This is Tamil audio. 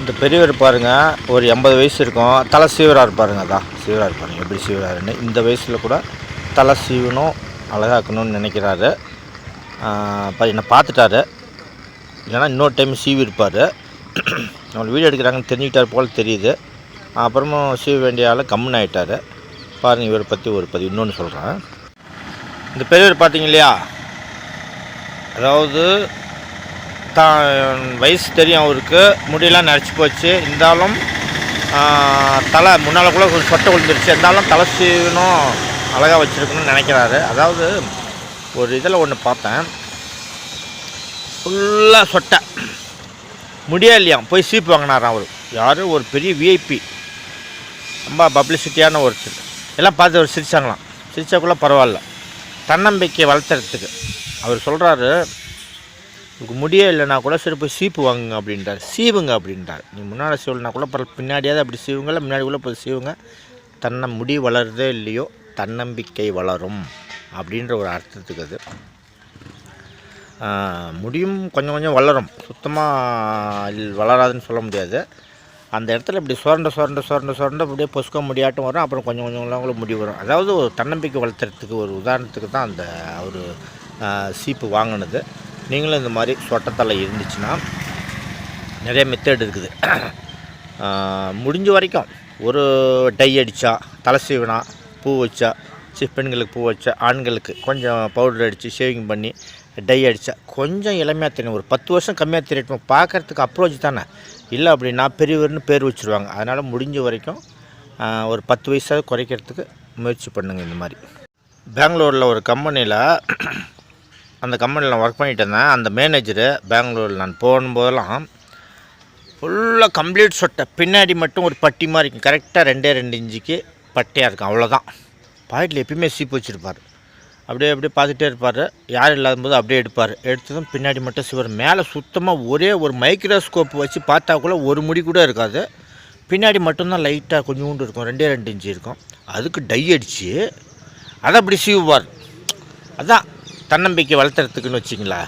இந்த பெரியவர் பாருங்கள் ஒரு எண்பது வயசு இருக்கும். தலை சீவராக இருப்பாருங்க அதான் சீவராக இருப்பாருங்க எப்படி சீவராருன்னு இந்த வயசில் கூட தலை சீவனும் அழகாக்கணும்னு நினைக்கிறாரு. என்னை பார்த்துட்டாரு. இல்லைன்னா இன்னொரு டைம் சீவி இருப்பார். நம்மளை வீடியோ எடுக்கிறாங்கன்னு தெரிஞ்சுக்கிட்டார் போல் தெரியுது. அப்புறமும் சீவ வேண்டிய ஆள் கம்முன்னு ஆகிட்டார் பாருங்கள் இவரை பற்றி ஒரு பதிவு. இன்னொன்று சொல்கிறேன் இந்த பெரியவர் பார்த்தீங்க இல்லையா? அதாவது தான் வயசு தெரியும் அவருக்கு. முடியெல்லாம் நரைச்சி போச்சு. இருந்தாலும் தலை முன்னால் கூட ஒரு சொட்டை விழுந்துருச்சு. இருந்தாலும் தலை சீவனும் அழகாக வச்சுருக்கணும்னு நினைக்கிறாரு. அதாவது ஒரு இதில் ஒன்று பார்த்தேன். ஃபுல்லாக சொட்டை. முடியே இல்லையா? போய் சீப்பு வாங்கினாராம் அவர். யார்? ஒரு பெரிய விஐபி ரொம்ப பப்ளிசிட்டியான ஒரு எல்லாம் பார்த்து அவர் சிரிச்சாங்களாம். சிரித்தாக்குள்ளே பரவாயில்ல. தன்னம்பிக்கை வளர்த்துறதுக்கு. அவர் சொல்கிறாரு உங்களுக்கு முடியே இல்லைனா கூட சரி போய் சீப்பு வாங்குங்க அப்படின்றார் சீவுங்க அப்படின்றார் நீ முன்னாடி சீவலனா கூட பரவாயில்ல பின்னாடியாவது அப்படி சீவுங்க இல்லை முன்னாடி கூட போய் சீவுங்க. தன்னை முடி வளருதோ இல்லையோ தன்னம்பிக்கை வளரும் அப்படின்ற ஒரு அர்த்தத்துக்கு அது. முடியும் கொஞ்சம் கொஞ்சம் வளரும். சுத்தமாக வளராதுன்னு சொல்ல முடியாது. அந்த இடத்துல இப்படி சுரண்ட சுரண்ட சுரண்ட சுரண்ட அப்படியே பொசுக்க முடியாட்டும் வரும். அப்புறம் கொஞ்சம் கொஞ்சம் கூட முடி வரும். அதாவது ஒரு தன்னம்பிக்கை வளர்த்துறதுக்கு ஒரு உதாரணத்துக்கு தான் அந்த ஒரு சீப்பு வாங்கினது. நீங்களும் இந்த மாதிரி சொட்டத்தலை இருந்துச்சுன்னா நிறைய மெத்தட் இருக்குது. முடிஞ்ச வரைக்கும் ஒரு டை அடித்தா தலை சீவினா பூ வச்சா சி பெண்களுக்கு பூ வச்சா ஆண்களுக்கு கொஞ்சம் பவுடர் அடித்து ஷேவிங் பண்ணி டை அடித்தா கொஞ்சம் இளமையாக தெரியும். ஒரு பத்து வருஷம் கம்மியாக தெரியட்டும் பார்க்குறதுக்கு அப்ரோச் தானே. இல்லை அப்படின்னா பெரியவர்னு பேர் வச்சுருவாங்க. அதனால் முடிஞ்ச வரைக்கும் ஒரு பத்து வயசாக குறைக்கிறதுக்கு முயற்சி பண்ணுங்கள் இந்த மாதிரி. பெங்களூரில் ஒரு கம்பெனியில் அந்த கம்பெனியில் நான் ஒர்க் பண்ணிட்டு இருந்தேன். அந்த மேனேஜரு பெங்களூரில் நான் போகும்போதெல்லாம் ஃபுல்லாக கம்ப்ளீட் சொட்டை. பின்னாடி மட்டும் ஒரு பட்டி மாதிரி இருக்கும். கரெக்டாக ரெண்டே ரெண்டு இன்ச்சுக்கு பட்டியாக இருக்கும். அவ்வளோதான் பாக்கெட்டில் எப்பயுமே சீப்பு வச்சுருப்பார். அப்படியே அப்படியே பார்த்துட்டே இருப்பார். யார் இல்லாதபோது அப்படியே எடுப்பார். எடுத்ததும் பின்னாடி மட்டும் சிவர் மேலே சுத்தமாக ஒரே ஒரு மைக்ரோஸ்கோப் வச்சு பார்த்தா கூட ஒரு முடி கூட இருக்காது. பின்னாடி மட்டும்தான் லைட்டாக கொஞ்சோண்டு இருக்கும். ரெண்டே ரெண்டு இன்ச்சு இருக்கும். அதுக்கு டை அடித்து அதை அப்படி சீவுவார் அதான். தன்னம்பிக்கை வளர்த்துறதுக்குன்னு வச்சிங்களா